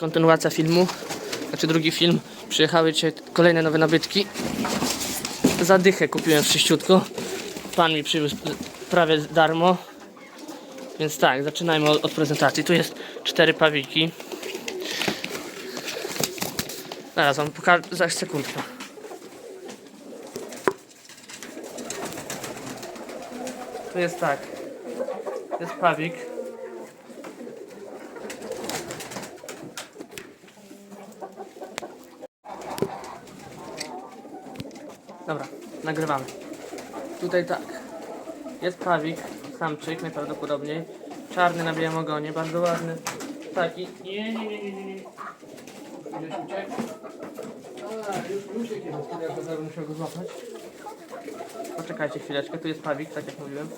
Kontynuacja filmu, znaczy drugi film. Przyjechały dzisiaj kolejne nowe nabytki. Zadychę kupiłem wszyściutko. Pan mi przywiózł prawie darmo. Więc tak, zaczynajmy od, od prezentacji. Tu jest cztery pawiki. Zaraz wam pokażę, za sekundkę. Tu jest tak. Jest pawik. Dobra, nagrywamy. Tutaj tak. Jest pawik, samczyk najprawdopodobniej. Czarny na białym ogonie, bardzo ładny. Taki. Nie, nie, nie, nie, nie. Gdzieś uciekł. A, już uciekł ja go złapać. Poczekajcie chwileczkę, tu jest pawik, tak jak mówiłem.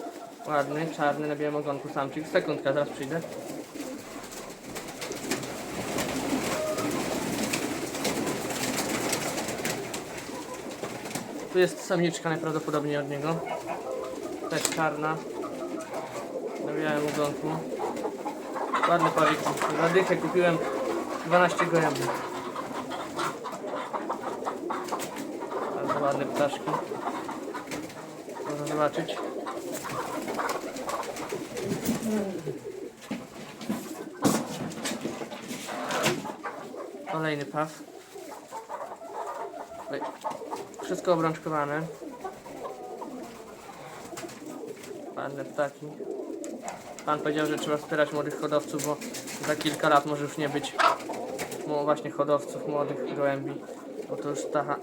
Ładny, czarny na białym ogonku samczyk. Sekundka, zaraz przyjdę. Tu jest samiczka najprawdopodobniej od niego. Też czarna. Na białym ogonku. Ładny pawik. Za dychę kupiłem 12 gołębi. Bardzo ładne ptaszki. Można zobaczyć. Kolejny paw. Wszystko obrączkowane. Ładne ptaki. Pan powiedział, że trzeba wspierać młodych hodowców, bo za kilka lat może już nie być no właśnie hodowców młodych gołębi, bo to już ta,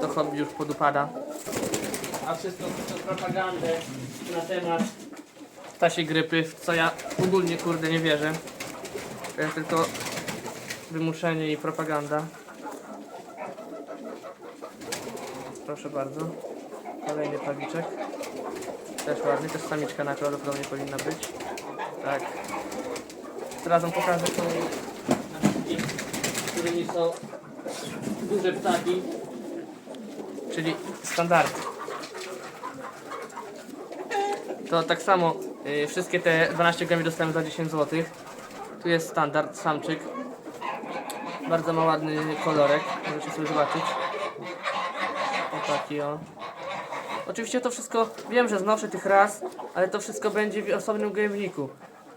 to hobby już podupada. A wszystko to propagandę na temat ptasiej grypy, w co ja ogólnie kurde nie wierzę. To jest tylko wymuszenie i propaganda. Proszę bardzo. Kolejny pawiczek. Też ładny, też samiczka najprawdopodobniej powinna być. Tak. Teraz wam pokażę kolejne nabytki, którymi są duże ptaki, czyli standard. To tak samo y, wszystkie te 12 gramy dostałem za 10 zł. Tu jest standard, samczyk. Bardzo ma ładny kolorek, możecie sobie zobaczyć. Taki o. Oczywiście to wszystko, wiem, że znoszę tych raz, ale to wszystko będzie w osobnym gołębniku.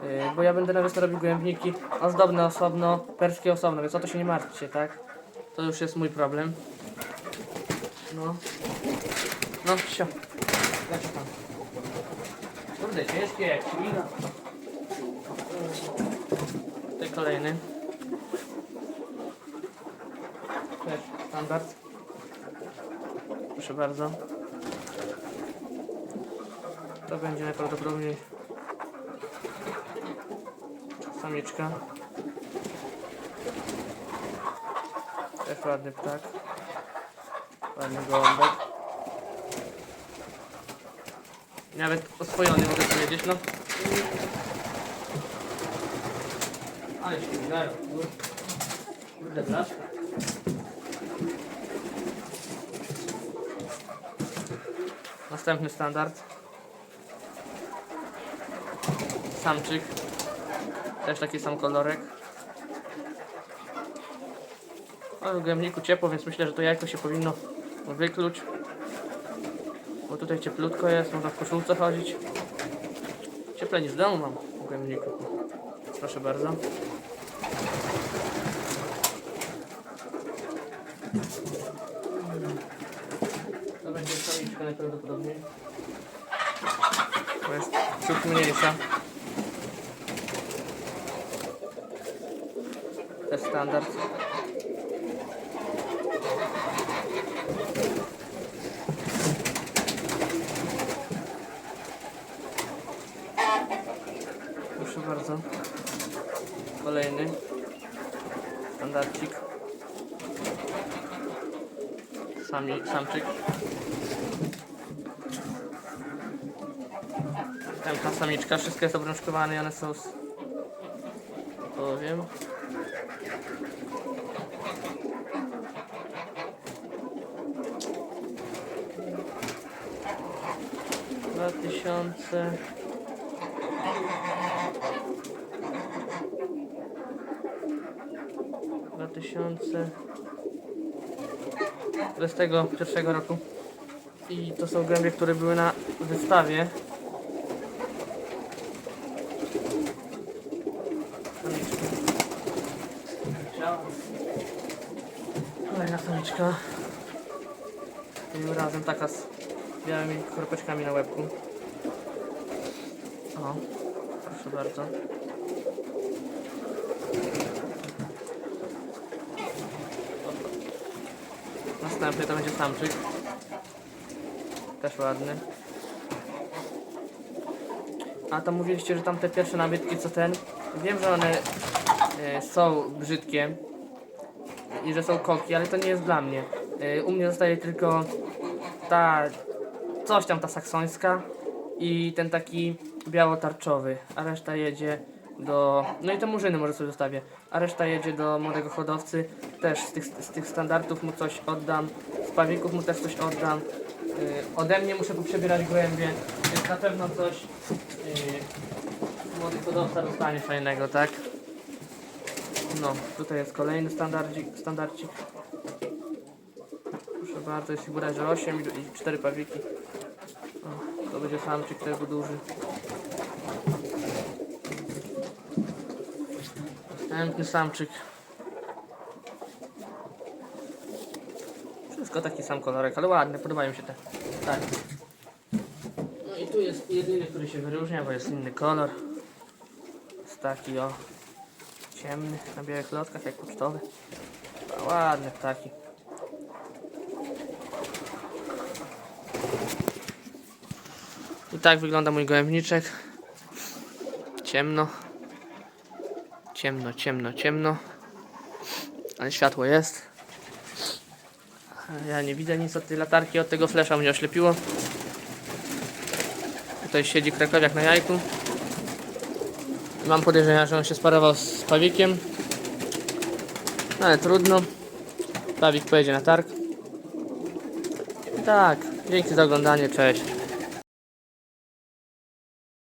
Yy, bo ja będę na wiosnę robił gołębniki ozdobne osobno, perskie osobno, więc o to się nie martwcie, tak? To już jest mój problem. No. No, sio. Leci pan. Kurde, ciężkie jak świna. Tutaj kolejny. Też standard. Proszę bardzo. To będzie najprawdopodobniej samiczka. Też ładny ptak. Ładny gołąbek. Nawet oswojony mogę powiedzieć, no. Ale się udało. Kurde, blaszka. Następny standard. Samczyk. Też taki sam kolorek. Ale w gębniku ciepło, więc myślę, że to jajko się powinno wykluć. Bo tutaj cieplutko jest, można w koszulce chodzić. Cieplej niż w domu mam w gębniku. Proszę bardzo. Samiczka najprawdopodobniej. To jest ciut mniejsza. Jest standard. Proszę bardzo. Kolejny. Standardcik. Sami, samczyk. Następna samiczka. Wszystko jest obrączkowane i one są z... Powiem. Dwa tysiące... 2021 roku. I to są gębie, które były na wystawie. Kolejna samiczka. Tym razem taka z białymi kropeczkami na łebku. O, proszę bardzo. Następny to będzie samczyk. Też ładny. A to mówiliście, że tam te pierwsze nabytki co ten. Wiem, że one e, są brzydkie i że są koki, ale to nie jest dla mnie. E, u mnie zostaje tylko ta coś tam ta saksońska i ten taki białotarczowy, a reszta jedzie do. No i te murzyny może sobie zostawię. A reszta jedzie do młodego hodowcy. Też z tych, z tych standardów mu coś oddam. Z pawików mu też coś oddam. Yy, ode mnie muszę poprzebierać gołębie, więc na pewno coś yy, młody hodowca dostanie fajnego, tak? No, tutaj jest kolejny standardzik, standardcik. Proszę bardzo, jest bodajże 8 i 4 pawiki. O, to będzie samczyk tego duży. Następny samczyk. Wszystko taki sam kolorek, ale ładny, podobają mi się te. Tak. No i tu jest jedyny, który się wyróżnia, bo jest inny kolor. Jest taki o ciemny, na białych lotkach, jak pocztowy. A ładny ptaki. I tak wygląda mój gołębniczek. Ciemno. Ciemno, ciemno, ciemno. Ale światło jest. Ja nie widzę nic od tej latarki, od tego flesza mnie oślepiło. Tutaj siedzi krakowiak na jajku. Mam podejrzenia, że on się sparował z pawikiem. No ale trudno. Pawik pojedzie na targ. Tak, dzięki za oglądanie, cześć.